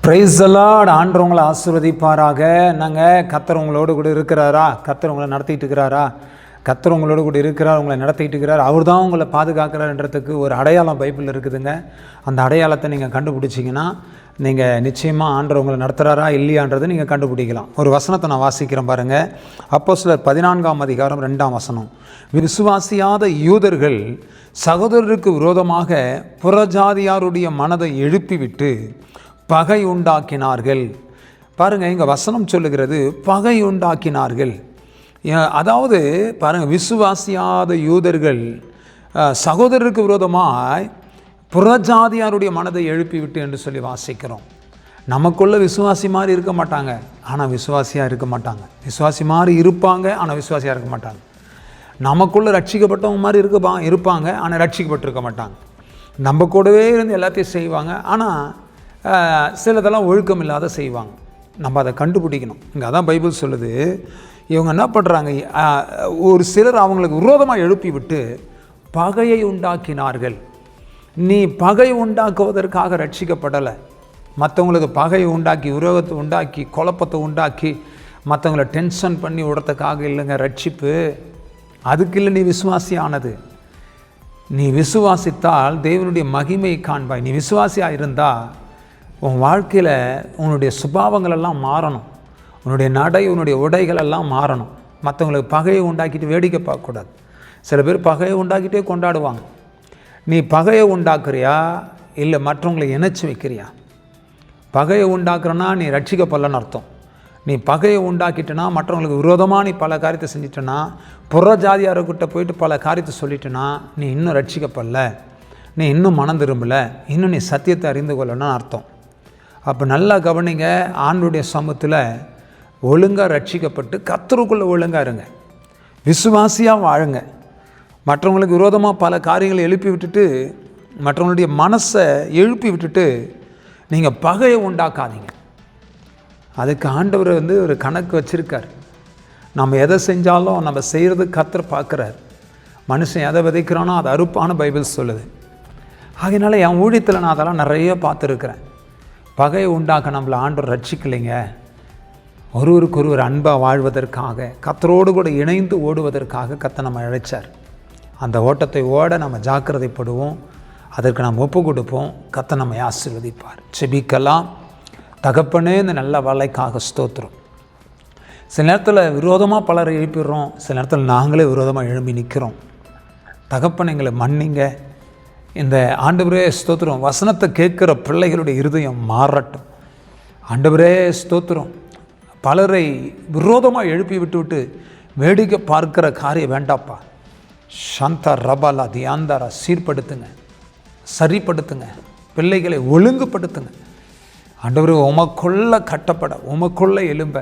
Price ஆண்டவங்களை ஆசிர்வதிப்பாராக. நாங்கள் கத்தர் உங்களோடு கூட இருக்கிறாரா? கத்தர் உங்களை நடத்திட்டு இருக்கிறாரா? கத்தர் உங்களோட கூட இருக்கிறார் உங்களை நடத்திட்டு இருக்கிறார் அவர் தான் உங்களை பாதுகாக்கிறாருன்றதுக்கு ஒரு அடையாளம் பைப்பில் இருக்குதுங்க. அந்த அடையாளத்தை நீங்கள் கண்டுபிடிச்சிங்கன்னா நீங்கள் நிச்சயமாக ஆண்டவர் உங்களை நடத்துகிறாரா இல்லையான்றதை நீங்கள் கண்டுபிடிக்கலாம். ஒரு வசனத்தை நான் வாசிக்கிறேன் பாருங்கள் அப்போ சிலர் பதினான்காம் அதிகாரம் ரெண்டாம் வசனம். விசுவாசியாத யூதர்கள் சகோதரருக்கு விரோதமாக புறஜாதியாருடைய மனதை எழுப்பிவிட்டு பகை உண்டாக்கினார்கள். பாருங்கள் இங்கே வசனம் சொல்லுகிறது பகை உண்டாக்கினார்கள். அதாவது பாருங்கள் விசுவாசியாத யூதர்கள் சகோதரருக்கு விரோதமாய் புறஜாதியாருடைய மனதை எழுப்பிவிட்டு என்று சொல்லி வாசிக்கிறோம். நமக்குள்ள விசுவாசி மாதிரி இருக்க மாட்டாங்க ஆனால் விசுவாசியாக இருக்க மாட்டாங்க. விசுவாசி மாதிரி இருப்பாங்க ஆனால் விசுவாசியாக இருக்க மாட்டாங்க. நமக்குள்ள ரட்சிக்கப்பட்டவங்க மாதிரி இருக்க இருப்பாங்க ஆனால் ரட்சிக்கப்பட்டிருக்க மாட்டாங்க. நம்ம கூடவே இருந்து எல்லாத்தையும் செய்வாங்க ஆனால் சிலதெல்லாம் ஒழுக்கம் இல்லாத செய்வாங்க. நம்ம அதை கண்டுபிடிக்கணும். இங்கே அதான் பைபிள் சொல்லுது இவங்க என்ன பண்ணுறாங்க ஒரு சிலர் அவங்களுக்கு விரோதமாக எழுப்பி விட்டு பகையை உண்டாக்கினார்கள். நீ பகை உண்டாக்குவதற்காக ரட்சிக்கப்படலை. மற்றவங்களுக்கு பகையை உண்டாக்கி உரோகத்தை உண்டாக்கி குழப்பத்தை உண்டாக்கி மற்றவங்கள டென்ஷன் பண்ணி விடுறதுக்காக இல்லைங்க ரட்சிப்பு. அதுக்கு இல்லை நீ விசுவாசியானது. நீ விசுவாசித்தால் தேவனுடைய மகிமையை காண்பாய். நீ விசுவாசியாக இருந்தால் உன் வாழ்க்கையில் உன்னுடைய சுபாவங்களெல்லாம் மாறணும். உன்னுடைய நடை உன்னுடைய உடைகள் எல்லாம் மாறணும். மற்றவங்களுக்கு பகையை உண்டாக்கிட்டு வேடிக்கை பார்க்கக்கூடாது. சில பேர் பகையை உண்டாக்கிட்டே கொண்டாடுவாங்க. நீ பகையை உண்டாக்குறியா? இல்லை மற்றவங்களை இணைச்சி வைக்கிறியா? பகையை உண்டாக்குறனா நீ ரட்சிக்கப்படலன்னு அர்த்தம். நீ பகையை உண்டாக்கிட்டனா மற்றவங்களுக்கு விரோதமாக நீ பல காரியத்தை செஞ்சிட்டனா புற ஜாதியார்கிட்ட போயிட்டு பல காரியத்தை சொல்லிட்டனா நீ இன்னும் ரட்சிக்கப்படல. நீ இன்னும் மனம் திரும்பல. இன்னும் நீ சத்தியத்தை அறிந்து கொள்ளணும்னு அர்த்தம். அப்போ நல்லா கவனிங்க ஆண்டுடைய சமூகத்தில் ஒழுங்காக ரட்சிக்கப்பட்டு கத்தருக்குள்ளே ஒழுங்காக இருங்க. விசுவாசியாக வாழுங்க. மற்றவங்களுக்கு விரோதமாக பல காரியங்களை எழுப்பி விட்டுட்டு மற்றவங்களுடைய மனசை எழுப்பி விட்டுட்டு நீங்கள் பகையை உண்டாக்காதீங்க. அதுக்கு ஆண்டவர் வந்து ஒரு கணக்கு வச்சுருக்கார். நம்ம எதை செஞ்சாலும் நம்ம செய்கிறது கத்தர் பார்க்குறார். மனுஷன் எதை விதைக்கிறானோ அது அறுப்பான பைபிள் சொல்லுது. ஆகையினால என் ஊழியத்தில் நான் அதெல்லாம் நிறைய பார்த்துருக்குறேன். பகையை உண்டாக்க நம்மளை ஆண்டவர் ரட்சிக்கலைங்க. ஒருவருக்கொருவர் அன்பாக வாழ்வதற்காக கத்தரோடு கூட இணைந்து ஓடுவதற்காக கத்தை நம்ம அழைச்சார். அந்த ஓட்டத்தை ஓட நம்ம ஜாக்கிரதைப்படுவோம். அதற்கு நாம் ஒப்பு கொடுப்போம். கத்தை நம்மை ஆசீர்வதிப்பார். செபிக்கலாம் தகப்பனே இந்த நல்ல வேலைக்காக ஸ்தோத்திரம். சில நேரத்தில் விரோதமாக பலரை எழுப்பிடுறோம். சில நேரத்தில் நாங்களே விரோதமாக எழும்பி நிற்கிறோம் தகப்பன் எங்களை மன்னிங்க. இந்த ஆண்டவரே ஸ்தோத்திரம். வசனத்தை கேட்குற பிள்ளைகளுடைய இருதயம் மாறட்டும். ஆண்டவரே ஸ்தோத்திரம். பலரை விரோதமாக எழுப்பி விட்டு விட்டு வேடிக்கை பார்க்கிற காரியம் வேண்டாப்பா. சாந்தா ரபாலா தியாந்தாரா சீர்படுத்துங்க சரிப்படுத்துங்க பிள்ளைகளை ஒழுங்குபடுத்துங்க. ஆண்டவர் உமக்குள்ள கட்டப்பட உமக்குள்ள எலும்ப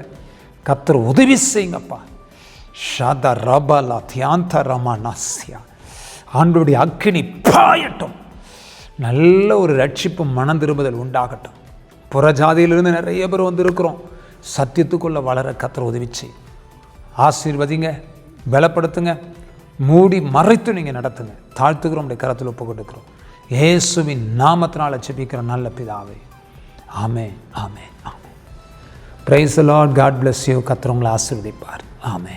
கத்தர் உதவி செய்யுங்கப்பா. ஷாதா ரபாலா தியாந்தா ரமா நாசியா ஆண்டோடைய அக்கினி பாயட்டும். நல்ல ஒரு ரட்சிப்பு மனம் திரும்புதல் உண்டாகட்டும். புறஜாதியிலிருந்து நிறைய பேர் வந்திருக்கிறோம். சத்தியத்துக்குள்ளே வளர கத்திர உதவிச்சு ஆசீர்வதிங்க பலப்படுத்துங்க மூடி மறைத்து நீங்கள் நடத்துங்க. தாழ்த்துக்கிறோம் உடைய கரத்தில் ஒப்பு கொடுக்குறோம் இயேசுவின் நாமத்தினால் செபிக்கிற நல்ல பிதாவே. ஆமே ஆமே ஆமே praise Lord God bless you கத்திரவங்களை ஆசீர்வதிப்பார். ஆமே